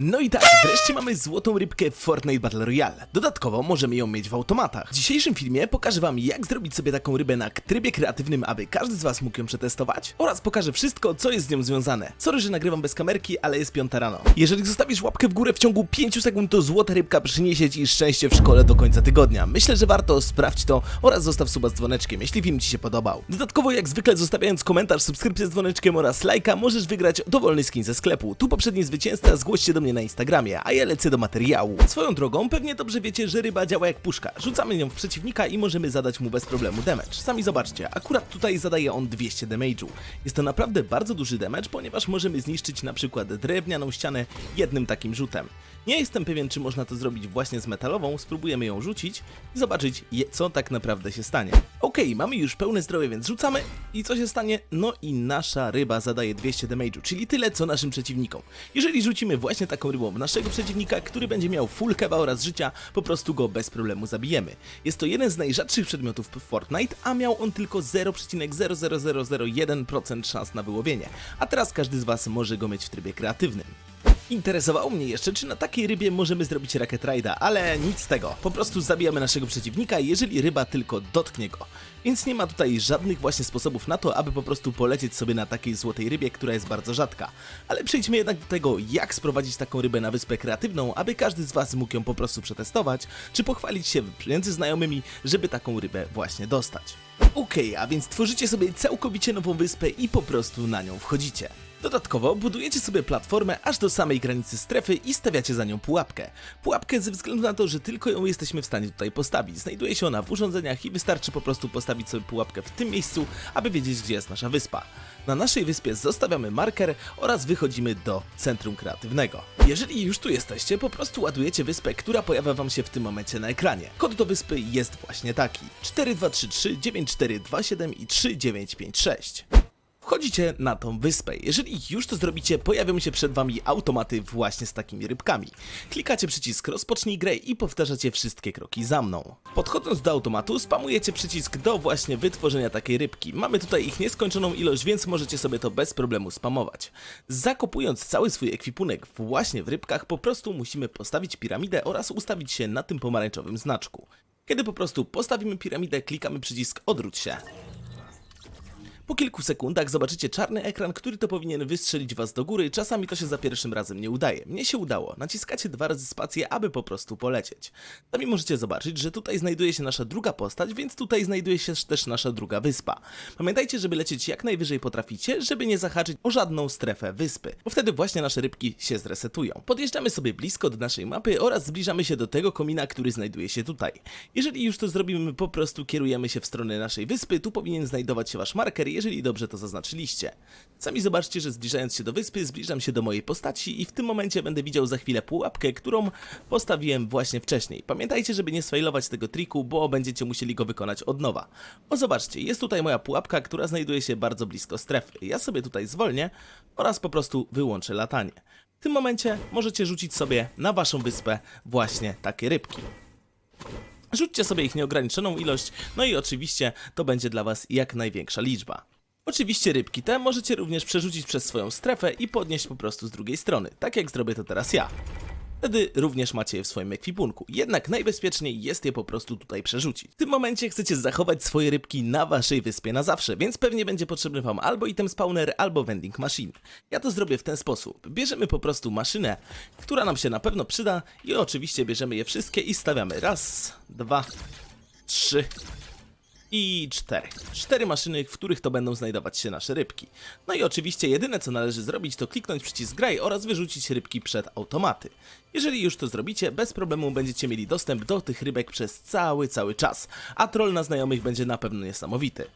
No i tak, wreszcie mamy złotą rybkę w Fortnite Battle Royale. Dodatkowo możemy ją mieć w automatach. W dzisiejszym filmie pokażę wam jak zrobić sobie taką rybę na trybie kreatywnym, aby każdy z was mógł ją przetestować oraz pokażę wszystko, co jest z nią związane. Sorry, że nagrywam bez kamerki, ale jest piąta rano. Jeżeli zostawisz łapkę w górę w ciągu 5 sekund, to złota rybka przyniesie ci szczęście w szkole do końca tygodnia. Myślę, że warto sprawdź to oraz zostaw suba z dzwoneczkiem, jeśli film ci się podobał. Dodatkowo jak zwykle zostawiając komentarz, subskrypcję z dzwoneczkiem oraz lajka, możesz wygrać dowolny skin ze sklepu. Tu poprzedni zwycięzca zgłoś się do mnie na Instagramie, a ja lecę do materiału. Swoją drogą, pewnie dobrze wiecie, że ryba działa jak puszka. Rzucamy nią w przeciwnika i możemy zadać mu bez problemu damage. Sami zobaczcie, akurat tutaj zadaje on 200 damage'u. Jest to naprawdę bardzo duży damage, ponieważ możemy zniszczyć na przykład drewnianą ścianę jednym takim rzutem. Nie jestem pewien, czy można to zrobić właśnie z metalową, spróbujemy ją rzucić i zobaczyć, co tak naprawdę się stanie. Okej, mamy już pełne zdrowie, więc rzucamy i co się stanie? No i nasza ryba zadaje 200 damage'u, czyli tyle co naszym przeciwnikom. Jeżeli rzucimy właśnie taką rybą w naszego przeciwnika, który będzie miał full keba oraz życia, po prostu go bez problemu zabijemy. Jest to jeden z najrzadszych przedmiotów w Fortnite, a miał on tylko 0,00001% szans na wyłowienie, a teraz każdy z was może go mieć w trybie kreatywnym. Interesowało mnie jeszcze, czy na takiej rybie możemy zrobić Rocket Ride'a, ale nic z tego. Po prostu zabijamy naszego przeciwnika, jeżeli ryba tylko dotknie go. Więc nie ma tutaj żadnych właśnie sposobów na to, aby po prostu polecieć sobie na takiej złotej rybie, która jest bardzo rzadka. Ale przejdźmy jednak do tego, jak sprowadzić taką rybę na wyspę kreatywną, aby każdy z Was mógł ją po prostu przetestować, czy pochwalić się między znajomymi, żeby taką rybę właśnie dostać. Okej, a więc tworzycie sobie całkowicie nową wyspę i po prostu na nią wchodzicie. Dodatkowo budujecie sobie platformę aż do samej granicy strefy i stawiacie za nią pułapkę. Pułapkę ze względu na to, że tylko ją jesteśmy w stanie tutaj postawić. Znajduje się ona w urządzeniach i wystarczy po prostu postawić sobie pułapkę w tym miejscu, aby wiedzieć gdzie jest nasza wyspa. Na naszej wyspie zostawiamy marker oraz wychodzimy do centrum kreatywnego. Jeżeli już tu jesteście, po prostu ładujecie wyspę, która pojawia wam się w tym momencie na ekranie. Kod do wyspy jest właśnie taki: 4233 9427 i 3956. Wchodzicie na tą wyspę. Jeżeli już to zrobicie, pojawią się przed wami automaty właśnie z takimi rybkami. Klikacie przycisk rozpocznij grę i powtarzacie wszystkie kroki za mną. Podchodząc do automatu, spamujecie przycisk do właśnie wytworzenia takiej rybki. Mamy tutaj ich nieskończoną ilość, więc możecie sobie to bez problemu spamować. Zakopując cały swój ekwipunek właśnie w rybkach, po prostu musimy postawić piramidę oraz ustawić się na tym pomarańczowym znaczku. Kiedy po prostu postawimy piramidę, klikamy przycisk odwróć się. Po kilku sekundach zobaczycie czarny ekran, który to powinien wystrzelić was do góry. Czasami to się za pierwszym razem nie udaje. Mnie się udało. Naciskacie dwa razy spację, aby po prostu polecieć. Sami możecie zobaczyć, że tutaj znajduje się nasza druga postać, więc tutaj znajduje się też nasza druga wyspa. Pamiętajcie, żeby lecieć jak najwyżej potraficie, żeby nie zahaczyć o żadną strefę wyspy, bo wtedy właśnie nasze rybki się zresetują. Podjeżdżamy sobie blisko do naszej mapy oraz zbliżamy się do tego komina, który znajduje się tutaj. Jeżeli już to zrobimy, po prostu kierujemy się w stronę naszej wyspy, tu powinien znajdować się wasz marker, jeżeli dobrze to zaznaczyliście. Sami zobaczcie, że zbliżając się do wyspy, zbliżam się do mojej postaci i w tym momencie będę widział za chwilę pułapkę, którą postawiłem właśnie wcześniej. Pamiętajcie, żeby nie sfailować tego triku, bo będziecie musieli go wykonać od nowa. O zobaczcie, jest tutaj moja pułapka, która znajduje się bardzo blisko strefy. Ja sobie tutaj zwolnię oraz po prostu wyłączę latanie. W tym momencie możecie rzucić sobie na waszą wyspę właśnie takie rybki. Rzućcie sobie ich nieograniczoną ilość, no i oczywiście to będzie dla Was jak największa liczba. Oczywiście rybki te możecie również przerzucić przez swoją strefę i podnieść po prostu z drugiej strony, tak jak zrobię to teraz ja. Wtedy również macie je w swoim ekwipunku, jednak najbezpieczniej jest je po prostu tutaj przerzucić. W tym momencie chcecie zachować swoje rybki na waszej wyspie na zawsze, więc pewnie będzie potrzebny wam albo item spawner, albo vending machine. Ja to zrobię w ten sposób. Bierzemy po prostu maszynę, która nam się na pewno przyda i oczywiście bierzemy je wszystkie i stawiamy raz, dwa, trzy, i cztery. Cztery maszyny, w których to będą znajdować się nasze rybki. No i oczywiście jedyne co należy zrobić to kliknąć przycisk graj oraz wyrzucić rybki przed automaty. Jeżeli już to zrobicie, bez problemu będziecie mieli dostęp do tych rybek przez cały, cały czas, a troll na znajomych będzie na pewno niesamowity.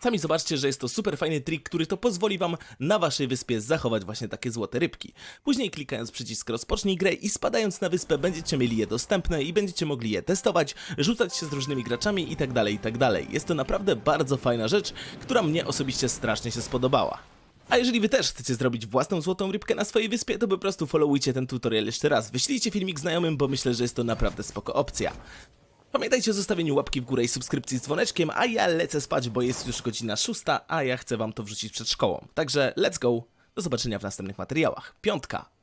Sami zobaczcie, że jest to super fajny trik, który to pozwoli wam na waszej wyspie zachować właśnie takie złote rybki. Później klikając przycisk rozpocznij grę i spadając na wyspę będziecie mieli je dostępne i będziecie mogli je testować, rzucać się z różnymi graczami tak itd. itd. Jest to naprawdę bardzo fajna rzecz, która mnie osobiście strasznie się spodobała. A jeżeli wy też chcecie zrobić własną złotą rybkę na swojej wyspie, to po prostu followujcie ten tutorial jeszcze raz. Wyślijcie filmik znajomym, bo myślę, że jest to naprawdę spoko opcja. Pamiętajcie o zostawieniu łapki w górę i subskrypcji z dzwoneczkiem, a ja lecę spać, bo jest już godzina szósta, a ja chcę wam to wrzucić przed szkołą. Także let's go, do zobaczenia w następnych materiałach. Piątka!